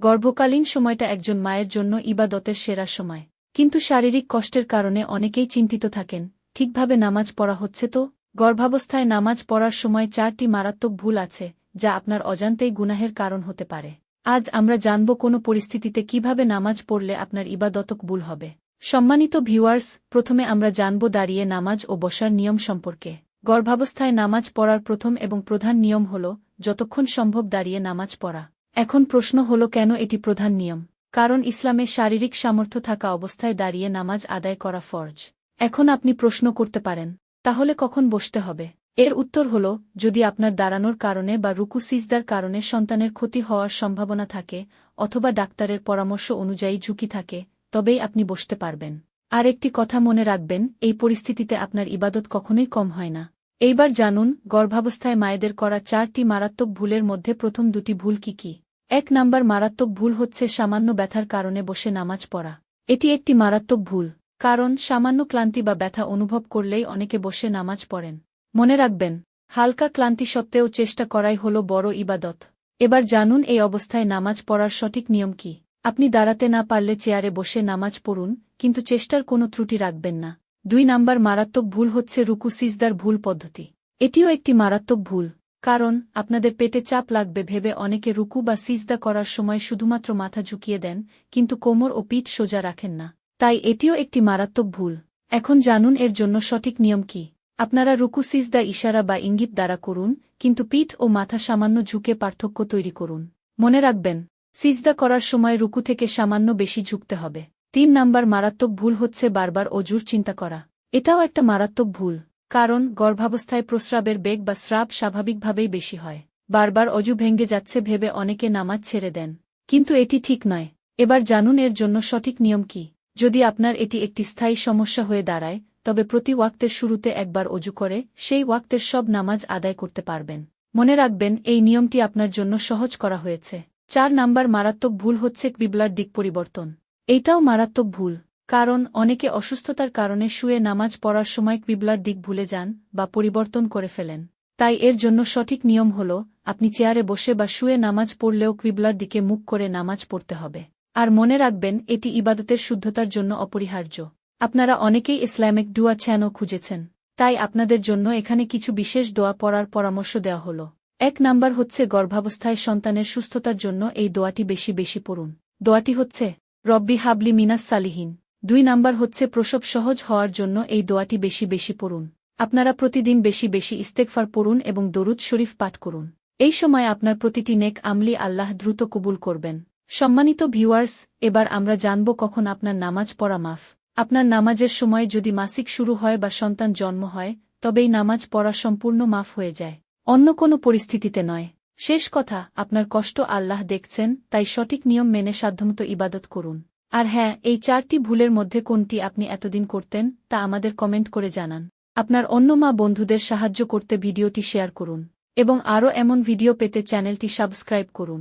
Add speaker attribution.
Speaker 1: গর্ভকালীন সময়টা একজন মায়ের জন্য ইবাদতের সেরা সময়। কিন্তু শারীরিক কষ্টের কারণে অনেকেই চিন্তিত থাকেন, ঠিকভাবে নামাজ পড়া হচ্ছে তো? গর্ভাবস্থায় নামাজ পড়ার সময় চারটি মারাত্মক ভুল আছে, যা আপনার অজান্তেই গুনাহের কারণ হতে পারে। আজ আমরা জানব কোনো পরিস্থিতিতে কীভাবে নামাজ পড়লে আপনার ইবাদতক ভুল হবে। সম্মানিত ভিউয়ার্স, প্রথমে আমরা জানব দাঁড়িয়ে নামাজ ও বসার নিয়ম সম্পর্কে। গর্ভাবস্থায় নামাজ পড়ার প্রথম এবং প্রধান নিয়ম হল, যতক্ষণ সম্ভব দাঁড়িয়ে নামাজ পড়া। এখন প্রশ্ন হল কেন এটি প্রধান নিয়ম? কারণ ইসলামে শারীরিক সামর্থ্য থাকা অবস্থায় দাঁড়িয়ে নামাজ আদায় করা ফরজ। এখন আপনি প্রশ্ন করতে পারেন, তাহলে কখন বসতে হবে? এর উত্তর হল, যদি আপনার দাঁড়ানোর কারণে বা রুকু সিজদার কারণে সন্তানের ক্ষতি হওয়ার সম্ভাবনা থাকে, অথবা ডাক্তারের পরামর্শ অনুযায়ী ঝুঁকি থাকে, তবেই আপনি বসতে পারবেন। আর একটি কথা মনে রাখবেন, এই পরিস্থিতিতে আপনার ইবাদত কখনোই কম হয় না। এইবার জানুন, গর্ভাবস্থায় মায়েদের করা চারটি মারাত্মক ভুলের মধ্যে প্রথম দুটি ভুল কি কি? এক নাম্বার মারাত্মক ভুল হচ্ছে সামান্য ব্যথার কারণে বসে নামাজ পড়া। এটি একটি মারাত্মক ভুল, কারণ সামান্য ক্লান্তি বা ব্যথা অনুভব করলেই অনেকে বসে নামাজ পড়েন। মনে রাখবেন, হালকা ক্লান্তি সত্ত্বেও চেষ্টা করাই হল বড় ইবাদত। এবার জানুন এই অবস্থায় নামাজ পড়ার সঠিক নিয়ম কি। আপনি দাঁড়াতে না পারলে চেয়ারে বসে নামাজ পড়ুন, কিন্তু চেষ্টার কোনো ত্রুটি রাখবেন না। দুই নাম্বার মারাত্মক ভুল হচ্ছে রুকু সিজদার ভুল পদ্ধতি। এটিও একটি মারাত্মক ভুল। কারণ, আপনাদের পেটে চাপ লাগবে ভেবে অনেকে রুকু বা সিজদা করার সময় শুধুমাত্র মাথা ঝুঁকিয়ে দেন, কিন্তু কোমর ও পিঠ সোজা রাখেন না। তাই এটিও একটি মারাত্মক ভুল। এখন জানুন এর জন্য সঠিক নিয়ম কি। আপনারা রুকু, সিজদা, ইশারা বা ইঙ্গিত দ্বারা করুন, কিন্তু পিঠ ও মাথা সামান্য ঝুঁকে পার্থক্য তৈরি করুন। মনে রাখবেন, সিজদা করার সময় রুকু থেকে সামান্য বেশি ঝুঁকতে হবে। তিন নাম্বার মারাত্মক ভুল হচ্ছে বারবার অজুর চিন্তা করা। এটাও একটা মারাত্মক ভুল। কারণ গর্ভাবস্থায় প্রস্রাবের বেগ বা স্রাব স্বাভাবিকভাবেই বেশি হয়। বারবার অজু ভেঙ্গে যাচ্ছে ভেবে অনেকে নামাজ ছেড়ে দেন। কিন্তু এটি ঠিক নয়। এবার জানুন এর জন্য সঠিক নিয়ম কি। যদি আপনার এটি একটি স্থায়ী সমস্যা হয়ে দাঁড়ায়, তবে প্রতি ওয়াক্তের শুরুতে একবার অজু করে সেই ওয়াক্তের সব নামাজ আদায় করতে পারবেন। মনে রাখবেন, এই নিয়মটি আপনার জন্য সহজ করা হয়েছে। চার নাম্বার মারাত্মক ভুল হচ্ছে বিবলার দিক পরিবর্তন। এইটাও মারাত্মক ভুল। কারণ অনেকে অসুস্থতার কারণে শুয়ে নামাজ পড়ার সময় কিবলার দিক ভুলে যান বা পরিবর্তন করে ফেলেন। তাই এর জন্য সঠিক নিয়ম হল, আপনি চেয়ারে বসে বা শুয়ে নামাজ পড়লেও কিবলার দিকে মুখ করে নামাজ পড়তে হবে। আর মনে রাখবেন, এটি ইবাদতের শুদ্ধতার জন্য অপরিহার্য। আপনারা অনেকেই ইসলামিক ডুয়া চ্যানও খুঁজেছেন। তাই আপনাদের জন্য এখানে কিছু বিশেষ দোয়া পড়ার পরামর্শ দেওয়া হল। এক নাম্বার হচ্ছে গর্ভাবস্থায় সন্তানের সুস্থতার জন্য এই দোয়াটি বেশি বেশি পড়ুন। দোয়াটি হচ্ছে, রব্বি হাবলি মিনাস সালিহীন। দুই নাম্বার হচ্ছে প্রসব সহজ হওয়ার জন্য এই দোয়াটি বেশি বেশি পড়ুন। আপনারা প্রতিদিন বেশি বেশি ইস্তেকফার পড়ুন এবং দরুদ শরীফ পাঠ করুন। এই সময় আপনার প্রতিটি নেক আমলি আল্লাহ দ্রুত কবুল করবেন। সম্মানিত ভিউয়ার্স, এবার আমরা জানব কখন আপনার নামাজ পড়া মাফ। আপনার নামাজের সময় যদি মাসিক শুরু হয় বা সন্তান জন্ম হয় তবেই নামাজ পড়া সম্পূর্ণ মাফ হয়ে যায়। অন্য কোনো পরিস্থিতিতে নয়। শেষ কথা, আপনার কষ্ট আল্লাহ দেখছেন, তাই সঠিক নিয়ম মেনে সাধ্যমতো ইবাদত করুন। আর হ্যাঁ এই চারটি ভুলের মধ্যে কোনটি আপনি এতদিন করতেন, তা আমাদের কমেন্ট করে জানান। আপনার অন্য মা বন্ধুদের সাহায্য করতে ভিডিওটি শেয়ার করুন এবং আরও এমন ভিডিও পেতে চ্যানেলটি সাবস্ক্রাইব করুন।